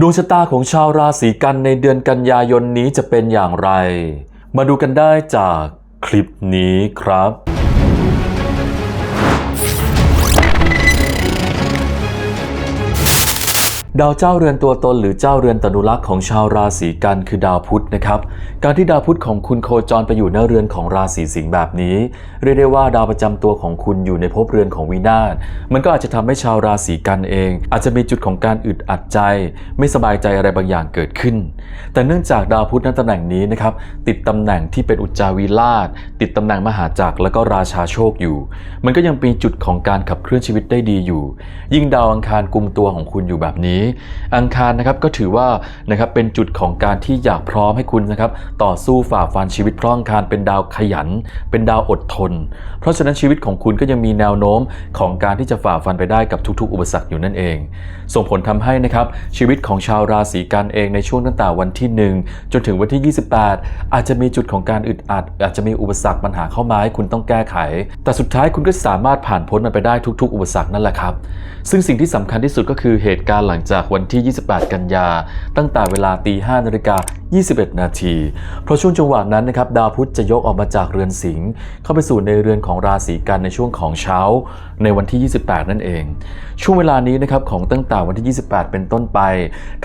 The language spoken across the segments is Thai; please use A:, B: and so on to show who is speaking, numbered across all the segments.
A: ดวงชะตาของชาวราศีกันในเดือนกันยายนนี้จะเป็นอย่างไร มาดูกันได้จากคลิปนี้ครับ ดาวเจ้าเรือนตัวตนหรือเจ้าเรือนตนุรักษ์ของชาวราศีกันคือดาวพุธนะครับ การที่ดาวพุธของคุณโคจรไปอยู่ในเรือนของราศีสิงห์แบบนี้ เรียกได้ว่าดาวประจำตัวของคุณอยู่ในภพเรือนของวินาศมันก็อาจจะทำให้ชาวราศีกันเอง อาจจะมีจุดของการอึดอัดใจ ไม่สบายใจอะไรบางอย่างเกิดขึ้น แต่เนื่องจากดาวพุธนั้นตำแหน่งนี้นะครับติดตำแหน่งที่เป็นอุจจาวิราชติดตำแหน่งมหาจักรแล้วก็ราชาโชคอยู่ มันก็ยังมีจุดของการขับเคลื่อนชีวิตได้ดีอยู่ ยิ่งดาวอังคารกุมตัวของคุณอยู่แบบนี้อังคารนะครับก็ถือว่านะครับเป็นจุดของการที่อยากพร้อมให้คุณนะครับต่อสู้ฝ่าฟันชีวิตเพราะอังคารเป็นดาวขยัน เป็นดาวอดทน เพราะฉะนั้นชีวิตของคุณก็ยังมีแนวโน้มของการที่จะฝ่าฟันไปได้กับทุก ๆ อุปสรรคอยู่นั่นเอง ส่งผลทำให้นะครับชีวิตของชาวราศีกันเองในช่วงตั้งแต่วันที่ 1 จนถึงวันที่ 28 อาจจะมีจุดของการอึดอัด อาจจะมีอุปสรรคปัญหาเข้ามาให้คุณต้องแก้ไข แต่สุดท้ายคุณก็สามารถผ่านพ้นมันไปได้ทุก ๆ อุปสรรคนั่นแหละครับ ซึ่งสิ่งที่สำคัญที่สุดก็คือเหตุการณ์หลังจากวันที่ 28 กันยา ตั้งแต่เวลาตี5นาฬิกา 21 นาที เพราะช่วงจังหวะนั้นนะครับดาวพุธจะยกออกมาจากเรือนสิงห์เข้าไปสู่ในเรือนของราศีกันในช่วงของเช้า ในวันที่ 28 นั่นเอง ช่วงเวลานี้นะครับของตั้งแต่วันที่ 28 เป็นต้นไป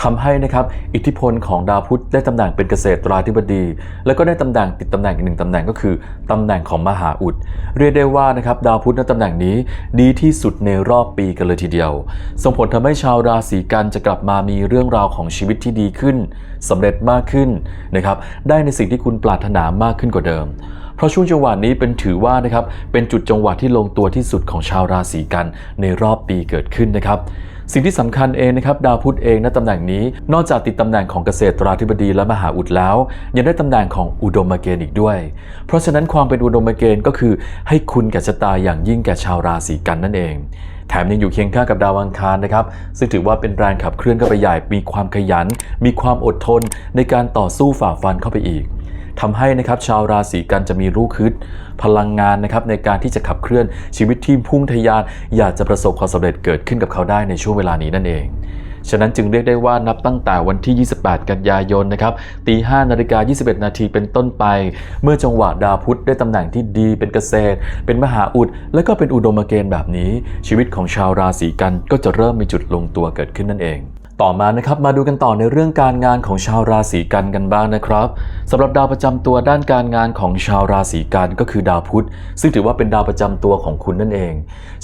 A: ทำให้นะครับอิทธิพลของดาวพุธได้ตำแหน่งเป็นเกษตรราธิบดี แล้วก็ได้ตำแหน่งติดตำแหน่งอีกหนึ่งตำแหน่งก็คือตำแหน่งของมหาอุด เรียกได้ว่านะครับดาวพุธในตำแหน่งนี้ดีที่สุดในรอบปีกันเลยทีเดียว ส่งผลทำให้ชาวราศีกันจะกลับมามีเรื่องราวของชีวิตที่ดีขึ้นสำเร็จมากขึ้นนะครับ ได้ในสิ่งที่คุณปรารถนามากขึ้นกว่าเดิม เพราะช่วงจังหวะนี้เป็นถือว่านะครับเป็นจุดจังหวะที่ลงตัวที่สุดของชาวราศีกันในรอบปีเกิดขึ้นนะครับสิ่งที่สำคัญเองนะครับดาวพุธเองณตำแหน่งนี้ นอกจากติดตำแหน่งของเกษตราธิบดีและมหาอุดแล้ว ยังได้ตำแหน่งของอุดมเกณฑ์อีกด้วย เพราะฉะนั้นความเป็นอุดมเกณฑ์ก็คือให้คุณแก่ชะตาอย่างยิ่งแก่ชาวราศีกันนั่นเอง แถมยังอยู่เคียงข้างกับดาวอังคารนะครับ ซึ่งถือว่าเป็นแรงขับเคลื่อนเข้าไปใหญ่ มีความขยัน มีความอดทนในการต่อสู้ฝ่าฟันเข้าไปอีกทำให้นะครับชาวราศีกันจะมีรู้คืดพลังงานนะครับในการที่จะขับเคลื่อนชีวิตที่พุ่งทะยาน อยากจะประสบความสำเร็จเกิดขึ้นกับเขาได้ในช่วงเวลานี้นั่นเอง ฉะนั้นจึงเรียกได้ว่านับตั้งแต่วันที่ 28 กันยายนนะครับตี5นาฬิกา21 นาทีเป็นต้นไป เมื่อจังหวะดาวพุธได้ตำแหน่งที่ดีเป็นเกษตร เป็นมหาอุด และก็เป็นอุดมเกณฑ์แบบนี้ ชีวิตของชาวราศีกันก็จะเริ่มมีจุดลงตัวเกิดขึ้นนั่นเอง ต่อมานะครับมาดูกันต่อในเรื่องการงานของชาวราศีกันกันบ้างนะครับสำหรับดาวประจำตัวด้านการงานของชาวราศีกันก็คือดาวพุธ ซึ่งถือว่าเป็นดาวประจำตัวของคุณนั่นเอง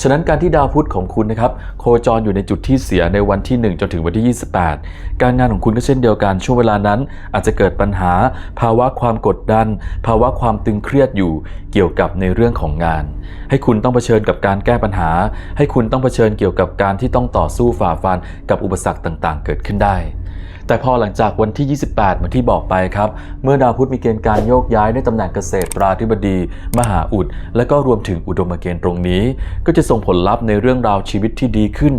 A: ฉะนั้นการที่ดาวพุธของคุณนะครับโคจรอยู่ในจุดที่เสียในวันที่ 1 จนถึงวันที่ 28 การงานของคุณก็เช่นเดียวกันช่วงเวลานั้น อาจจะเกิดปัญหา ภาวะความกดดัน ภาวะความตึงเครียดอยู่เกี่ยวกับในเรื่องของงาน ให้คุณต้องเผชิญกับการแก้ปัญหา ให้คุณต้องเผชิญเกี่ยวกับการที่ต้องต่อสู้ฝ่าฟันกับอุปสรรคต่างๆ เกิดขึ้นได้ แต่พอหลังจากวันที่ 28 เหมือนที่บอกไปครับ เมื่อดาวพุธมีเกณฑ์การโยกย้ายในตำแหน่งเกษตรราธิบดี มหาอุด และก็รวมถึงอุดมเกณฑ์ตรงนี้ ก็จะส่งผลลัพธ์ในเรื่องราวชีวิตที่ดีขึ้น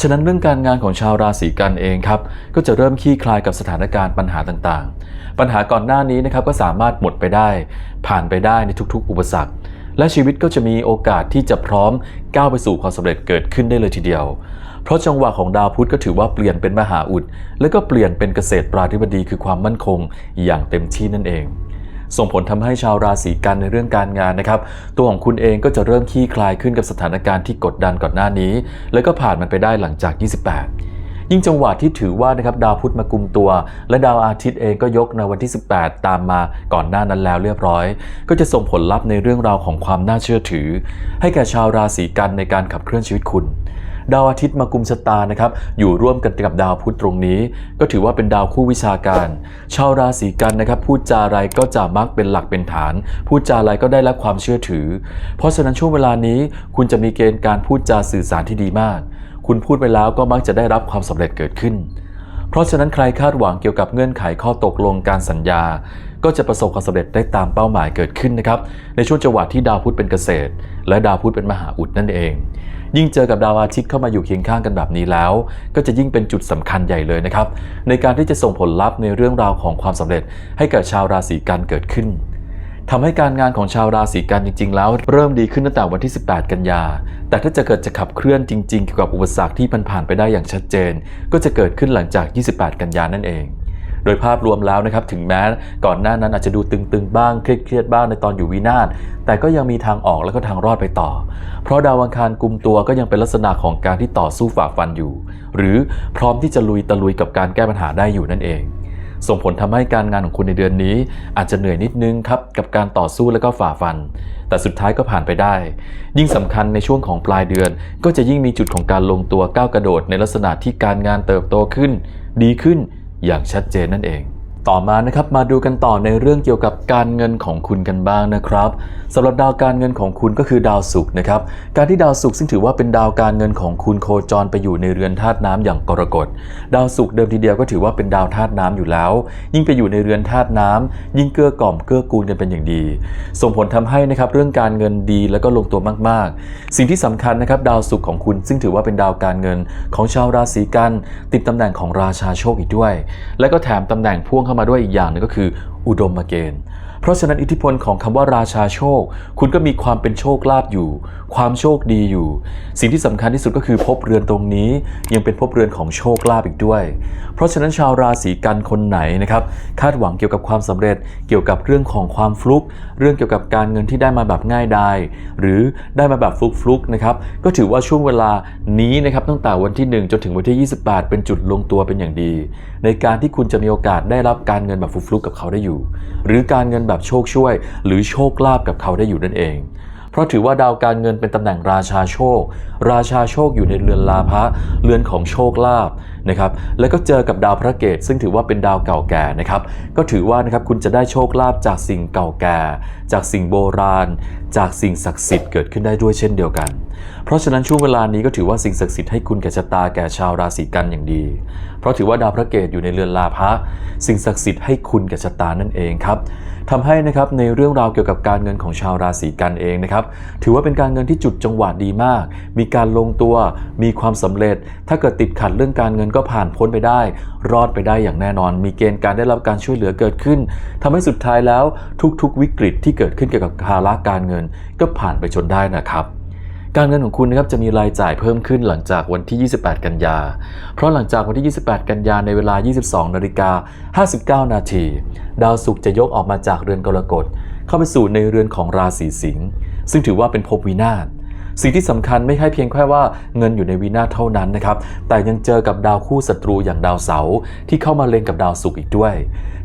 A: ฉะนั้นเรื่องการงานของชาวราศีกันเองครับ ก็จะเริ่มคลี่คลายกับสถานการณ์ปัญหาต่างๆ ปัญหาก่อนหน้านี้นะครับก็สามารถหมดไปได้ ผ่านไปได้ในทุกๆ อุปสรรคและชีวิตก็จะมีโอกาสที่จะพร้อมก้าวไปสู่ความสำเร็จเกิดขึ้นได้เลยทีเดียว เพราะจังหวะของดาวพุธก็ถือว่าเปลี่ยนเป็นมหาอุด และก็เปลี่ยนเป็นเกษตรปราธิบดีคือความมั่นคงอย่างเต็มที่นั่นเอง ส่งผลทำให้ชาวราศีกันในเรื่องการงานนะครับ ตัวของคุณเองก็จะเริ่มคลี่คลายขึ้นกับสถานการณ์ที่กดดันก่อนหน้านี้ แล้วก็ผ่านมันไปได้หลังจาก 28ยิ่งจังหวะที่ถือว่านะครับดาวพุธมากุมตัว และดาวอาทิตย์เองก็ยกในวันที่ 18 ตามมาก่อนหน้านั้นแล้วเรียบร้อย ก็จะส่งผลลัพธ์ในเรื่องราวของความน่าเชื่อถือ ให้แก่ชาวราศีกันในการขับเคลื่อนชีวิตคุณ ดาวอาทิตย์มากุมชะตานะครับอยู่ร่วมกันกับดาวพุธตรงนี้ ก็ถือว่าเป็นดาวคู่วิชาการ ชาวราศีกันนะครับพูดจาอะไรก็จะมักเป็นหลักเป็นฐาน พูดจาอะไรก็ได้รับความเชื่อถือ เพราะฉะนั้นช่วงเวลานี้คุณจะมีเกณฑ์การพูดจาสื่อสารที่ดีมาก คุณพูดไปแล้วก็มักจะได้รับความสำเร็จเกิดขึ้น เพราะฉะนั้นใครคาดหวังเกี่ยวกับเงื่อนไขข้อตกลงการสัญญา ก็จะประสบความสำเร็จได้ตามเป้าหมายเกิดขึ้นนะครับในช่วงจังหวะที่ดาวพุธเป็นเกษตร และดาวพุธเป็นมหาอุดนั่นเอง ยิ่งเจอกับดาวอาทิตย์เข้ามาอยู่เคียงข้างกันแบบนี้แล้ว ก็จะยิ่งเป็นจุดสำคัญใหญ่เลยนะครับ ในการที่จะส่งผลลัพธ์ในเรื่องราวของความสำเร็จ ให้กับชาวราศีกันเกิดขึ้นทำให้การงานของชาวราศีกันจริง ๆ แล้ว เริ่มดีขึ้นตั้งแต่วันที่ 18 กันยา แต่ถ้าจะเกิดจะขับเคลื่อนจริง ๆ เกี่ยวกับอุปสรรคที่มันผ่านไปได้อย่างชัดเจน ก็จะเกิดขึ้นหลังจาก 28 กันยานั่นเอง โดยภาพรวมแล้วนะครับถึงแม้ก่อนหน้านั้นอาจจะดูตึงๆบ้างเครียดๆบ้างในตอนอยู่วินาศแต่ก็ยังมีทางออกและก็ทางรอดไปต่อ เพราะดาวอังคารกุมตัวก็ยังเป็นลักษณะของการที่ต่อสู้ฝ่าฟันอยู่ หรือพร้อมที่จะลุยตะลุยกับการแก้ปัญหาได้อยู่นั่นเองส่งผลทำให้การงานของคุณในเดือนนี้ อาจจะเหนื่อยนิดนึงครับกับการต่อสู้และก็ฝ่าฟัน แต่สุดท้ายก็ผ่านไปได้ ยิ่งสำคัญในช่วงของปลายเดือน ก็จะยิ่งมีจุดของการลงตัวก้าวกระโดดในลักษณะที่การงานเติบโตขึ้น ดีขึ้น อย่างชัดเจนนั่นเอง ต่อมานะครับมาดูกันต่อในเรื่องเกี่ยวกับการเงินของคุณกันบ้างนะครับสำหรับดาวการเงินของคุณก็คือดาวศุกร์นะครับการที่ดาวศุกร์ซึ่งถือว่าเป็นดาวการเงินของคุณโคจรไปอยู่ในเรือนธาตุน้ำอย่างกรกฎดาวศุกร์เดิมทีเดียวก็ถือว่าเป็นดาวธาตุน้ำอยู่แล้ว ยิ่งไปอยู่ในเรือนธาตุน้ำยิ่งเกื้อกล่อมเกื้อกูลกันเป็นอย่างดี ส่งผลทำให้นะครับเรื่องการเงินดีแล้วก็ลงตัวมาก ๆ สิ่งที่สำคัญนะครับดาวศุกร์ของคุณซึ่งถือว่าเป็นดาวการเงินของชาวราศีกันติดตำแหน่งของราชาโชคอีกด้วย และก็แถมตำแหน่งพ่วงเข้ามาด้วยอีกอย่างหนึงก็คือ อุดมเกณฑ์เพราะฉะนั้นอิทธิพลของคำว่าราชาโชค คุณก็มีความเป็นโชคลาภอยู่ ความโชคดีอยู่ สิ่งที่สำคัญที่สุดก็คือภพเรือนตรงนี้ยังเป็นภพเรือนของโชคลาภอีกด้วย เพราะฉะนั้นชาวราศีกันคนไหนนะครับคาดหวังเกี่ยวกับความสำเร็จ เกี่ยวกับเรื่องของความฟลุก เรื่องเกี่ยวกับการเงินที่ได้มาแบบง่ายดายหรือได้มาแบบฟลุกฟลุกนะครับก็ถือว่าช่วงเวลานี้นะครับตั้งแต่วันที่ 1 จนถึงวันที่ 28 เป็นจุดลงตัวเป็นอย่างดี ในการที่คุณจะมีโอกาสได้รับการเงินแบบฟลุกกับเขาได้อยู่ หรือการเงินแบบโชคช่วย หรือโชคลาภกับเขาได้อยู่นั่นเอง เพราะถือว่าดาวการเงินเป็นตำแหน่งราชาโชค ราชาโชคอยู่ในเรือนลาภะเรือนของโชคลาภ นะครับแล้วก็เจอกับดาวพระเกตซึ่งถือว่าเป็นดาวเก่าแก่นะครับก็ถือว่านะครับคุณจะได้โชคลาภจากสิ่งเก่าแก่ จากสิ่งโบราณ จากสิ่งศักดิ์สิทธิ์เกิดขึ้นได้ด้วยเช่นเดียวกัน เพราะฉะนั้นช่วงเวลานี้ก็ถือว่าสิ่งศักดิ์สิทธิ์ให้คุณแก่ชะตาแก่ชาวราศีกันอย่างดี เพราะถือว่าดาวพระเกตอยู่ในเรือนลาภะสิ่งศักดิ์สิทธิ์ให้คุณแก่ชะตานั่นเองครับทำให้นะครับในเรื่องราวเกี่ยวกับการเงินของชาวราศีกันเองนะครับถือว่าเป็นการเงินที่จุดจังหวะดีมาก มีการลงตัว มีความสำเร็จ ถ้าเกิดติดขัดเรื่องการเงินก็็ผ่านพ้นไปได้ รอดไปได้อย่างแน่นอน มีเกณฑ์การได้รับการช่วยเหลือเกิดขึ้นทำให้สุดท้ายแล้วทุกๆ วิกฤตที่เกิดขึ้นเกี่ยวกับภาระการเงิน ก็ผ่านไปจนได้นะครับการเงินของคุณนะครับจะมีรายจ่ายเพิ่มขึ้นหลังจากวันที่ 28 กันยา เพราะหลังจากวันที่ 28 กันยาในเวลา 22 นาฬิกา 59 นาที ดาวศุกร์จะยกออกมาจากเรือนกรกฎเข้าไปสู่ในเรือนของราศีสิงห์ซึ่งถือว่าเป็นภพวินาศ สิ่งที่สำคัญไม่ใช่เพียงแค่ว่าเงินอยู่ในวีนาเท่านั้นนะครับ แต่ยังเจอกับดาวคู่ศัตรูอย่างดาวเสาร์ที่เข้ามาเล็งกับดาวศุกร์อีกด้วย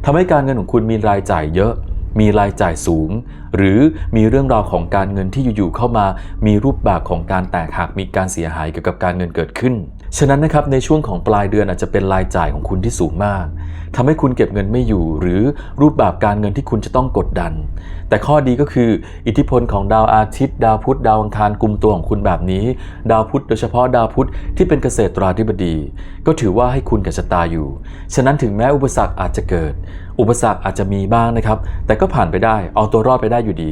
A: ทำให้การเงินของคุณมีรายจ่ายเยอะ มีรายจ่ายสูง หรือมีเรื่องราวของการเงินที่อยู่ๆเข้ามา มีรูปแบบของการแตกหักมีการเสียหายเกี่ยวกับการเงินเกิดขึ้น ฉะนั้นนะครับในช่วงของปลายเดือนอาจจะเป็นรายจ่ายของคุณที่สูงมากทำให้คุณเก็บเงินไม่อยู่ หรือรูปแบบการเงินที่คุณจะต้องกดดัน แต่ข้อดีก็คือ อิทธิพลของดาวอาทิตย์ ดาวพุธดาวอังคารกลุ่มตัวของคุณแบบนี้ ดาวพุธโดยเฉพาะดาวพุธที่เป็นเกษตราธิบดี ก็ถือว่าให้คุณกับชะตาอยู่ ฉะนั้นถึงแม้อุปสรรคอาจจะเกิด อุปสรรคอาจจะมีบ้างนะครับ แต่ก็ผ่านไปได้ เอาตัวรอดไปได้อยู่ดี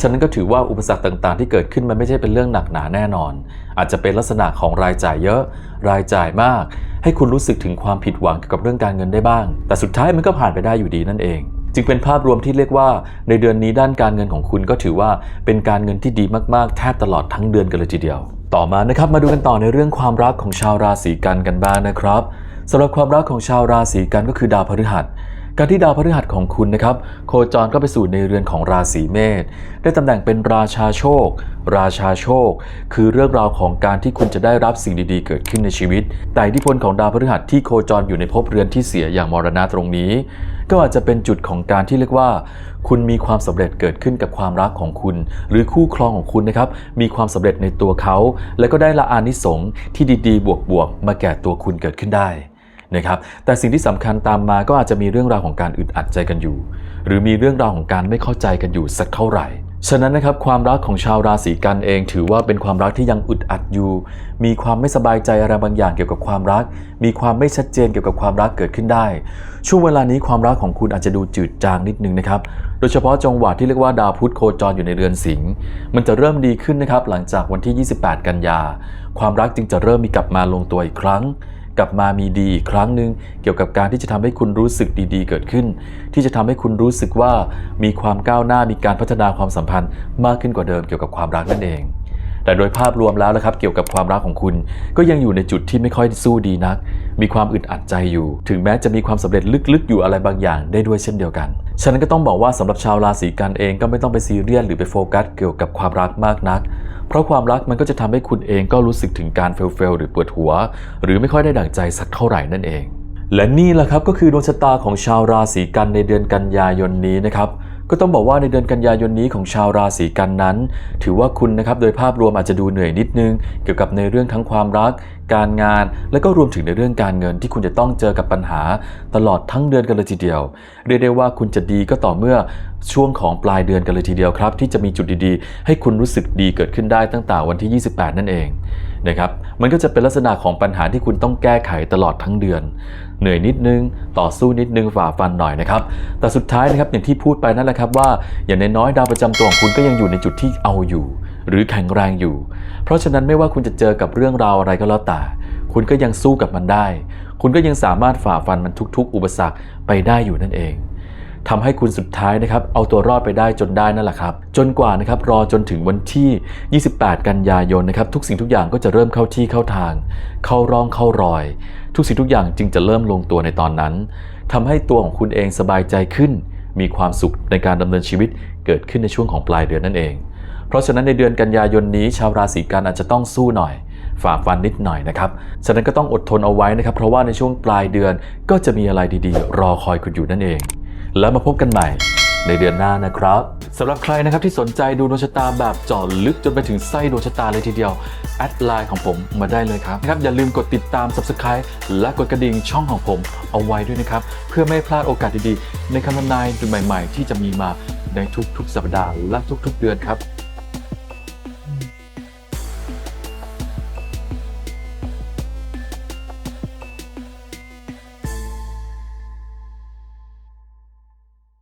A: ฉะนั้นก็ถือว่าอุปสรรคต่างๆ ที่เกิดขึ้นมันไม่ใช่เป็นเรื่องหนักหนาแน่นอน อาจจะเป็นลักษณะของรายจ่ายเยอะ รายจ่ายมาก ให้คุณรู้สึกถึงความผิดหวังเกี่ยวกับเรื่องการเงินได้บ้าง แต่สุดท้ายมันก็ผ่านไปได้อยู่ดีนั่นเอง จึงเป็นภาพรวมที่เรียกว่า ในเดือนนี้ด้านการเงินของคุณก็ถือว่าเป็นการเงินที่ดีมากๆ แทบตลอดทั้งเดือนกันเลยทีเดียว ต่อมานะครับมาดูกันต่อในเรื่องความรักของชาวราศีกันกันบ้างนะครับสำหรับความรักของชาวราศีกันก็คือดาวพฤหัส การที่ดาวพฤหัสของคุณนะครับ โคจรก็ไปสู่ในเรือนของราศีเมษได้ตำแหน่งเป็นราชาโชค ราชาโชค คือเรื่องราวของการที่คุณจะได้รับสิ่งดีๆ เกิดขึ้นในชีวิต แต่อิทธิพลของดาวพฤหัสที่โคจรอยู่ในภพเรือนที่เสียอย่างมรณะตรงนี้ ก็อาจจะเป็นจุดของการที่เรียกว่า คุณมีความสำเร็จเกิดขึ้นกับความรักของคุณ หรือคู่ครองของคุณนะครับมีความสำเร็จในตัวเขา และก็ได้ละอานิสงส์ที่ดีๆ บวกๆมาแก่ตัวคุณเกิดขึ้นได้ นะครับแต่สิ่งที่สำคัญตามมาก็อาจจะมีเรื่องราวของการอึดอัดใจกันอยู่ หรือมีเรื่องราวของการไม่เข้าใจกันอยู่สักเท่าไหร่ฉะนั้นนะครับความรักของชาวราศีกันเองถือว่าเป็นความรักที่ยังอึดอัดอยู่ มีความไม่สบายใจอะไรบางอย่างเกี่ยวกับความรัก มีความไม่ชัดเจนเกี่ยวกับความรักเกิดขึ้นได้ ช่วงเวลานี้ความรักของคุณอาจจะดูจืดจางนิดนึงนะครับโดยเฉพาะจังหวะที่เรียกว่าดาวพุธโคจรอยู่ในเรือนสิงห์มันจะเริ่มดีขึ้นนะครับหลังจากวันที่ 28 กันยา ความรักจึงจะเริ่มมีกลับมาลงตัวอีกครั้ง กลับมามีดีอีกครั้งหนึ่งเกี่ยวกับการที่จะทำให้คุณรู้สึกดีๆ เกิดขึ้น ที่จะทำให้คุณรู้สึกว่ามีความก้าวหน้ามีการพัฒนาความสัมพันธ์มากขึ้นกว่าเดิมเกี่ยวกับความรักนั่นเอง แต่โดยภาพรวมแล้วนะครับเกี่ยวกับความรักของคุณ ก็ยังอยู่ในจุดที่ไม่ค่อยสู้ดีนัก มีความอึดอัดใจอยู่ ถึงแม้จะมีความสำเร็จลึกๆ อยู่อะไรบางอย่างได้ด้วยเช่นเดียวกันฉะนั้นก็ต้องบอกว่าสำหรับชาวราศีกันเองก็ไม่ต้องไปซีเรียสหรือไปโฟกัสเกี่ยวกับความรักมากนัก เพราะความรักมันก็จะทำให้คุณเองก็รู้สึกถึงการเฟลเฟลหรือปวดหัว หรือไม่ค่อยได้ดั่งใจสักเท่าไหร่นั่นเอง และนี่แหละครับก็คือดวงชะตาของชาวราศีกันในเดือนกันยายนนี้นะครับ ก็ต้องบอกว่าในเดือนกันยายนนี้ของชาวราศีกันนั้น ถือว่าคุณนะครับโดยภาพรวมอาจจะดูเหนื่อยนิดนึง เกี่ยวกับในเรื่องทั้งความรัก การงาน และก็รวมถึงในเรื่องการเงินที่คุณจะต้องเจอกับปัญหา ตลอดทั้งเดือนกันเลยทีเดียว เรียกได้ว่าคุณจะดีก็ต่อเมื่อช่วงของปลายเดือนกันเลยทีเดียวครับ ที่จะมีจุดดีๆ ให้คุณรู้สึกดีเกิดขึ้นได้ตั้งแต่วันที่ 28 นั่นเอง นะครับ มันก็จะเป็นลักษณะของปัญหาที่คุณต้องแก้ไขตลอดทั้งเดือน เหนื่อยนิดนึง ต่อสู้นิดนึงฝ่าฟันหน่อยนะครับ แต่สุดท้ายนะครับอย่างที่พูดไปนั่นแหละครับว่า อย่างน้อยดาวประจำตัวของคุณก็ยังอยู่ในจุดที่เอาอยู่ หรือแข็งแรงอยู่ เพราะฉะนั้นไม่ว่าคุณจะเจอกับเรื่องราวอะไรก็แล้วแต่ คุณก็ยังสู้กับมันได้ คุณก็ยังสามารถฝ่าฟันมันทุก ๆ อุปสรรคไปได้อยู่นั่นเอง ทำให้คุณสุดท้ายนะครับเอาตัวรอดไปได้จนได้นั่นแหละครับ จนกว่านะครับรอจนถึงวันที่ 28 กันยายนนะครับทุกสิ่งทุกอย่างก็จะเริ่มเข้าที่เข้าทาง เข้าร่องเข้ารอย ทุกสิ่งทุกอย่างจึงจะเริ่มลงตัวในตอนนั้นทำให้ตัวของคุณเองสบายใจขึ้น มีความสุขในการดำเนินชีวิตเกิดขึ้นในช่วงของปลายเดือนนั่นเอง เพราะฉะนั้นในเดือนกันยายนนี้ ชาวราศีกันอาจจะต้องสู้หน่อยฝ่าฟันนิดหน่อยนะครับ ฉะนั้นก็ต้องอดทนเอาไว้นะครับ เพราะว่าในช่วงปลายเดือนก็จะมีอะไรดีๆ รอคอยคุณอยู่นั่นเอง แล้วมาพบกันใหม่ในเดือนหน้านะครับสำหรับใครนะครับที่สนใจดูดวงชะตาแบบเจาะลึกจนไปถึงไส้ดวงชะตาเลยทีเดียว แอดไลน์ของผมมาได้เลยครับนะครับอย่าลืมกดติดตาม Subscribe และกดกระดิ่งช่องของผมเอาไว้ด้วยนะครับ เพื่อไม่พลาดโอกาสดีๆ ในคำทำนายใหม่ๆ ที่จะมีมาในทุกๆ สัปดาห์และทุก ๆ เดือนครับ